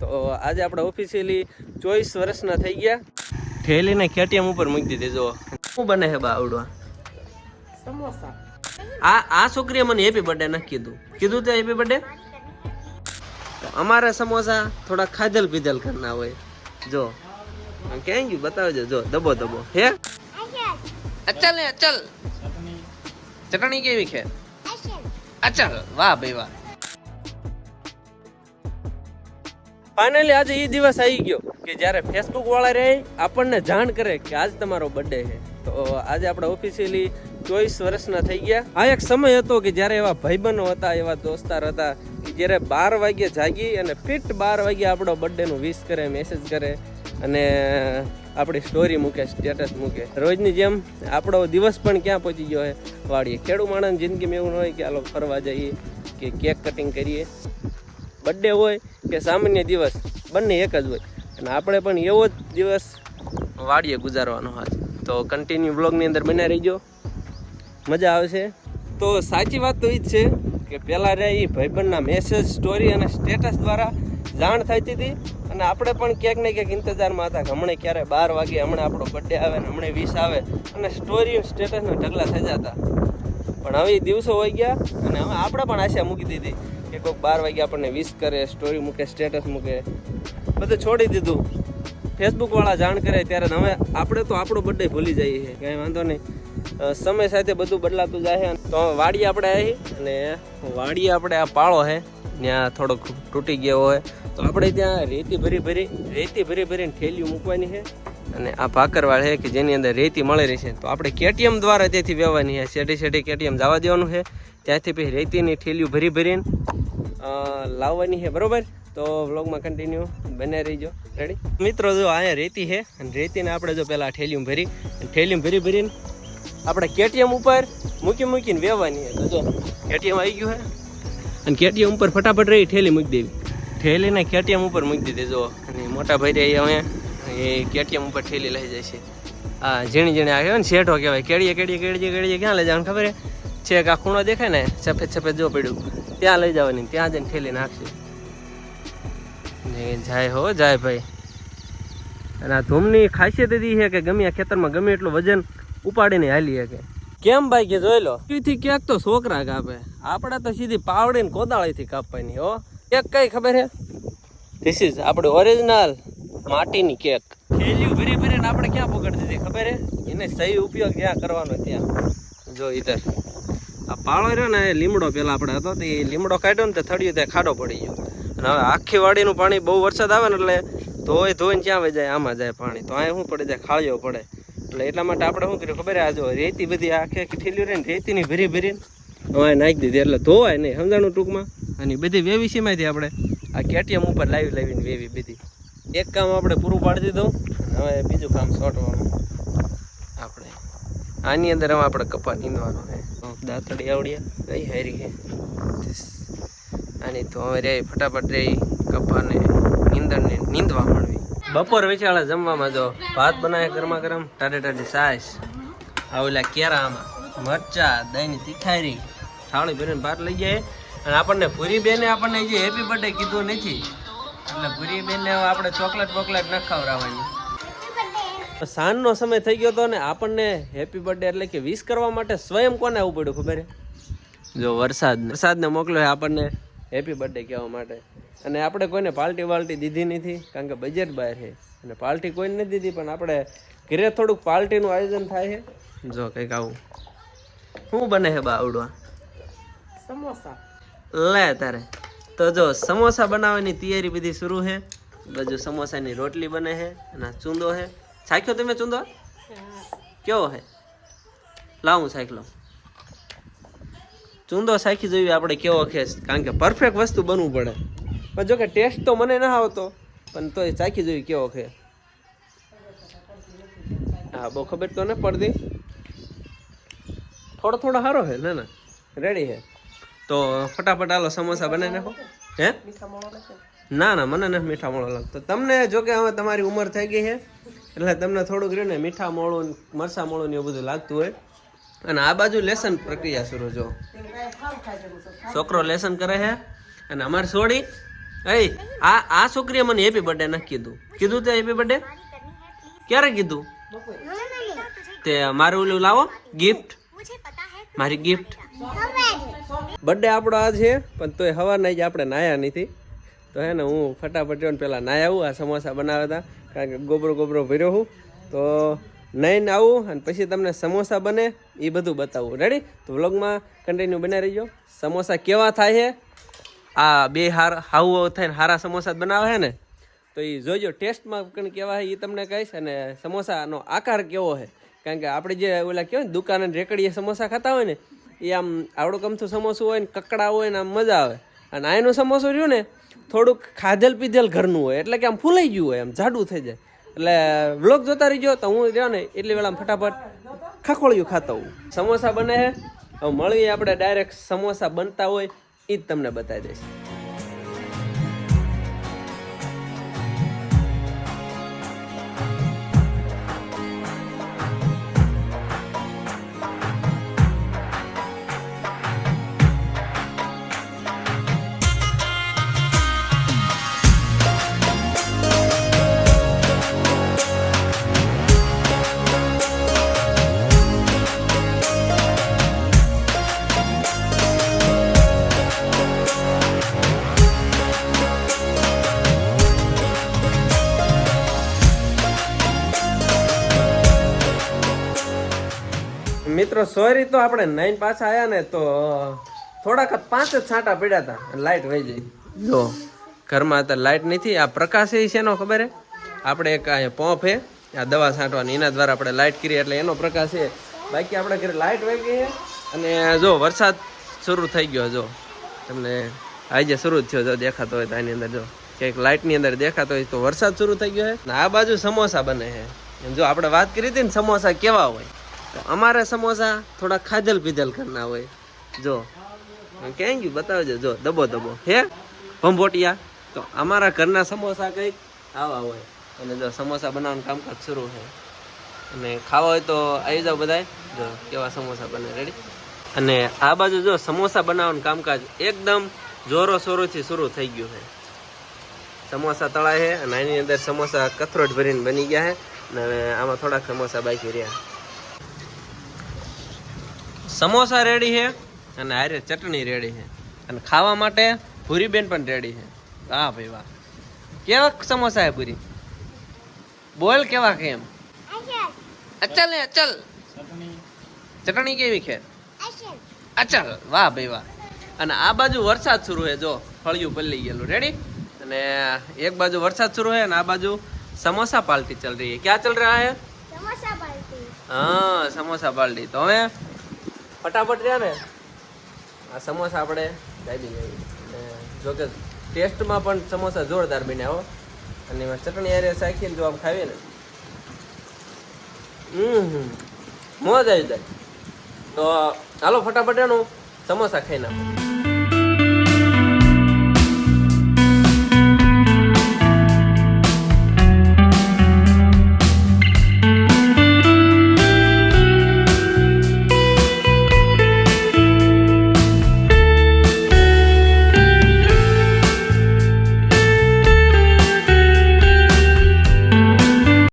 તો આજે આપણે ઓફિશિયલી ચોવીસ વર્ષના થઈ ગયા. ઠેલીને કેટીએમ ઉપર મૂકી દીધી જો શું બને છે બા આવડવા? સમોસા. આ આ છોકરીએ મને હેપી બર્થડે ન કીધું. કીધું તે હેપી બર્થડે અમારા સમોસા થોડા ખાધલ પીધેલ કરના હોય. જો ક્યાં ગયું? બતાવજો જો દબો દબો. હે? અચલ ને અચલ. ચટણી કેવી છે? અચલ. વાહ ભાઈ વાહ. ફાઇનલી આજે એ દિવસ આવી ગયો કે જ્યારે ફેસબુક વાળા રહે, આપણને જાણ કરે કે આજ તમારો બર્થડે છે. તો આજે આપણે ઓફિશિયલી ચોવીસ વર્ષના થઈ ગયા. આ એક સમય હતો કે જ્યારે એવા ભાઈબંધો હતા, એવા દોસ્તાર હતા, કે જ્યારે બાર વાગ્યે જાગી અને ફિટ બાર વાગ્યે આપણો બર્થડેનું વિશ કરે મેસેજ કરે અને આપણી સ્ટોરી મૂકે સ્ટેટસ મૂકે. રોજની જેમ આપણો દિવસ પણ ક્યાં પહોંચી ગયો છે? વાડીએ ખેડૂ માણસ જિંદગીમાં એવું ન હોય કે આલો ફરવા જઈએ કે કેક કટિંગ કરીએ. બર્થડે હોય કે સામાન્ય દિવસ, બંને એક જ હોય. અને આપણે પણ એવો જ દિવસ વાડીએ ગુજારવાનો હાથ. તો કન્ટિન્યુ બ્લોગની અંદર બન્યા રહીજો. મજા આવશે. તો સાચી વાત તો એ જ છે કે પહેલાં રે એ ભાઈબંધના મેસેજ સ્ટોરી અને સ્ટેટસ દ્વારા જાણ થતી હતી. અને આપણે પણ ક્યાંક ને ક્યાંક ઇંતજારમાં હતા કે હમણાં ક્યારે બાર વાગે હમણાં આપણો બર્થડે આવે ને હમણાં વીસ આવે અને સ્ટોરી સ્ટેટસના ઢગલા થઈ જતા. પણ હવે દિવસો હોઈ ગયા અને હવે આપણે પણ આશા મૂકી દીધી. કે કોઈક બાર વાગે આપણને વિશ કરે સ્ટોરી મૂકે સ્ટેટસ મૂકે. બધું છોડી દીધું. ફેસબુક વાળા જાણ કરે ત્યારે હવે આપણે તો આપણો બર્થડે ભૂલી જઈએ છીએ. કાંઈ વાંધો નહીં. સમય સાથે બધું બદલાતું જાય તો વાડી આપણે આવી અને વાડીએ આપણે આ પાળો છે ત્યાં થોડોક તૂટી ગયો હોય. તો આપણે ત્યાં રેતી ભરી ભરી રેતી ભરી ભરીને ઠેલીઓ મૂકવાની છે અને આ ભાકરવાળ છે કે જેની અંદર રેતી મળી રહી છે, તો આપણે કેટીએમ દ્વારા ત્યાંથી વહેવાની છે શેઠી શેઠી કેટીએમ જવા દેવાનું છે ત્યાંથી પછી રેતીની ઠેલીઓ ભરી ભરીને લાવવાની છે બરોબર? તો વ્લોગમાં કન્ટિન્યુ બને રહીજો. રેડી મિત્રો, જો અહીંયા રેતી છે અને રેતીને આપણે જો પહેલાં ઠેલીઓ ભરી ઠેલીઓ ભરી ભરીને આપણે કેટીએમ ઉપર મૂકી મૂકીને વેવાની છે તો જો, કેટીએમ આવી ગયું છે અને કેટીએમ ઉપર ફટાફટ રહી ઠેલી મૂકી દેવી. ઠેલીને કેટીએમ ઉપર મૂકી દીધી, જો. અને મોટા ભાઈ રહી અહીંયા. એ કેટીએમ ઉપર ઠેલી લઈ જાય છે. આ ઝીણી ઝીણી આવે ને શેઠો કહેવાય કેડીએ કેડીએ કેડીએ કેડીએ, ક્યાં લઈ જવાનું ખબર છે? કે આ ખૂણો દેખાય ને, સફેદ સફેદ જો પડ્યું. ત્યાં લઈ જવાની ત્યાં જઈને ઠેલી નાખશે. જાય હો, જાય ભાઈ. અને આ ધૂમની ખાસિયત એવી છે કે ગમે ખેતરમાં ગમે એટલું વજન ઉપાડીને હાલી શકે કેમ ભાઈ કે જોઈ લો? થી ક્યાંક તો છોકરા કાપે. આપણે તો સીધી પાવડીને કોદાળીથી કાપવાની, હો. એક કઈ ખબર છે? ધીસ ઇઝ આપણે ઓરિજિનલ માટીની કેક. થેલીઓ ભરી ભરીને આપણે ક્યાં પકડતી હતી ખબર છે એને સહી ઉપયોગ ક્યાં કરવાનો ત્યાં. જો ઈધર. આ પાળો રહ્યો ને, એ લીમડો પેલા આપણે હતો, તે લીમડો કાઢ્યો ને, તે થળિયું ત્યાં ખાડો પડી ગયો. અને હવે આખી વાડીનું પાણી બહુ વરસાદ આવે ને એટલે ધોઈ ધોઈને ક્યાં જાય, આમાં જાય પાણી. તો અહીંયા શું પડે જાય ખાળીઓ પડે. એટલે એટલા માટે આપણે શું કર્યું, ખબર આ જો રેતી બધી આખી આખી ઠેલ્યું રહી ને, રેતીની ભરી ભરીને હવે નાખી દીધી. એટલે ધોવાય નહીં, સમજાણું ટૂંકમાં? અને બધી વેવી સીમાંથી આપણે? આ કેટીએમ ઉપર લાવી લાવીને વેવી બધી. એક કામ આપણે પૂરું પાડી દીધું હવે બીજું કામ સોટવાનું. આપણે આની અંદર હવે આપણે કપા નીંદવાનો છે. દાંતડી આવડ્યા કઈ હારી છે. આની તો હવે રે ફટાફટ રે કપાને નીંદણને નીંદવા માંડવી. બપોર વિચાળે જમવામાં જો ભાત બનાવે ગરમા ગરમ ટાટે ટાટી સાસ. આવેલા કેરા આમાં? મરચા, દહીંની તીખારી. થાળી ભરીને ભાત લઈ જાય. અને આપણને પૂરી બેને આપણને જે હેપી બર્થડે કીધું નથી. એટલે ભૂરી બેનને આપણે ચોકલેટ બોકલેટ ન ખવડાવવાની. સાંજનો સમય થઈ ગયો હતો ને આપણને હેપી બર્થડે એટલે કે વિશ કરવા માટે સ્વયં કોને આવવું પડ્યું ખબર જો વરસાદ વરસાદને મોકલો આપણને હેપી બર્થડે કહેવા માટે. અને આપણે કોઈને પાર્ટી વાલ્ટી દીધી નથી કારણ કે બજેટ બહાર છે. અને પાર્ટી કોઈને નથી દીધી પણ આપણે ઘરે થોડુંક પાર્ટીનું આયોજન થાય છે. જો કંઈક આવું. શું બને છે બા આવડવા? સમોસા. લે તારે. તો જો સમોસા બનાવવાની તૈયારી બધી શરૂ છે બાજુ સમોસાની રોટલી બને છે અને ચૂંદો છે છાખ્યો તમે ચૂંદો? કેવો છે લાવું સાયકલો ચૂંદો સાખી જોઈએ આપણે કેવો છે? કારણ કે પરફેક્ટ વસ્તુ બનવું પડે. પણ જો કે ટેસ્ટ તો મને ના આવતો, પણ તોય ચાખી જોઈએ કેવો ખે હા, બહુ ખબર તો ને પડતી. થોડો થોડો સારો છે ના ના. રેડી છે તો ફટાફટ હાલો સમોસા બનાવી નાખો. હે? ના ના મને નથી મીઠા મોળો લાગતો. તમને જો કે હવે તમારી ઉંમર થઈ ગઈ છે એટલે તમને થોડુંક રહ્યું ને મીઠા મોળું મરસા મોળું ને એવું બધું લાગતું હોય. અને આ બાજુ લેસન પ્રક્રિયા શરૂ જો. છોકરો લેસન કરે છે અને અમારી સોડી એ આ આ છોકરીએ મને હેપી બર્થડે નથી કીધું. કીધું તે હેપી બર્થડે ક્યારે કીધું? તે મારું ઓલું લાવો ગિફ્ટ મારી ગિફ્ટ બર્થડે આપણો આ છે, પણ તોય હવારના જ આપણે નાયા નથી. તો હે ને હું ફટાફટ જઈને પેલા નાયા આવું, આ સમોસા બનાવ્યા હતા, કારણ કે ગોબરો ગોબરો ભર્યો હું. તો નાઈને આવું અને પછી તમને સમોસા બને, એ બધું બતાવું. રેડી તો વ્લોગમાં કન્ટિન્યુ બનાવી રહીજો. સમોસા કેવા થાય છે? આ બે હાર હાવ થઈને હારા સમોસા બનાવે છે ને? તો એ જોજો, ટેસ્ટમાં પણ કેવા છે એ તમને કહીશ. અને સમોસાનો આકાર કેવો છે? કારણ કે આપણે જે ઓલા કહેવાય ને, દુકાને રેકડીએ સમોસા ખાતા હોય ને એ આમ આવડું કમથું સમોસું હોય ને કકડા હોય ને આમ મજા આવે. અને આનું સમોસું રહ્યું ને, થોડુંક ખાધેલ પીધેલ ઘરનું હોય, એટલે કે આમ ફૂલાઈ ગયું હોય, આમ જાડું થઈ જાય. એટલે વ્લોગ જોતા રહીજો તો હું રહ્યો ને એટલી વેળા ફટાફટ ખાખોળિયું ખાતો હોઉં. સમોસા બને છે હવે મળીએ આપણે ડાયરેક્ટ સમોસા બનતા હોય એ જ તમને બતાવી દઈશ. મિત્રો સોરી તો આપણે નાઈન પાછા આવ્યા ને તો થોડાક પાંચ જ છાંટા પડ્યા હતા લાઇટ વહી જઈ જો, ઘરમાં તો લાઈટ નથી આ પ્રકાશ એ છે નો ખબર હે? આપણે એક અહીંયા પંપ હે, આ દવા છાંટવાની. એના દ્વારા આપણે લાઈટ કરી એટલે એનો પ્રકાશ છે બાકી આપણે ઘરે લાઈટ વહી ગઈ અને જો, વરસાદ શરૂ થઈ ગયો જો. તમને આજે શરૂ થયો જો, દેખાતો હોય તો આની અંદર જો. ક્યાંક લાઇટની અંદર દેખાતો હોય તો વરસાદ શરૂ થઈ ગયો છે ને આ બાજુ સમોસા બને છે જો, આપણે વાત કરી હતી ને, સમોસા કેવા હોય? તો અમારે સમોસા થોડા ખાધેલ પીધેલ કરના હોય. જો. કેમ ગયું? બતાવજો. જો, દબો દબો. હે? ભંભોટિયા. તો અમારા ઘરના સમોસા કંઈક આવા હોય. અને જો સમોસા બનાવવાનું કામકાજ શરૂ છે. અને ખાવા હોય તો આવી જાઓ બધા જો, કેવા સમોસા બને. રેડી અને આ બાજુ જો સમોસા બનાવવાનું કામકાજ એકદમ જોરો શોરોથી શરૂ થઈ ગયું છે. સમોસા તળાય છે અને એની અંદર સમોસા કથરોટ ભરીને બની ગયા છે. અને આમાં થોડાક સમોસા બાકી રહ્યા. સમોસા રેડી છે અને હારે ચટણી રેડી છે અને ખાવા માટે ભૂરીબેન પણ રેડી છે વાહ ભાઈ વાહ કેવા સમોસા હે પૂરી બોલ કેવા કે એમ અચલ હે અચલ ચટણી કેવી છે અચલ વાહ ભાઈ વાહ અને આ બાજુ વરસાદ શરૂ છે જો ફળિયું પલ્લી ગયેલું રેડી અને એક બાજુ વરસાદ શરૂ है અને આ બાજુ સમોસા પાર્ટી चल रही है क्या चल रहा है હા સમોસા પાર્ટી તો હવે ફટાફટ રહ્યા ને, આ સમોસા આપણે દાબી લઈએ. અને જો કે ટેસ્ટમાં પણ સમોસા જોરદાર બન્યા હો. અને એમાં ચટણી હારે સાખીને જો આમ ખાવીએ ને. હમ, મોજ આવી જાય. તો હાલો ફટાફટ એનું સમોસા ખાઈ નાખો.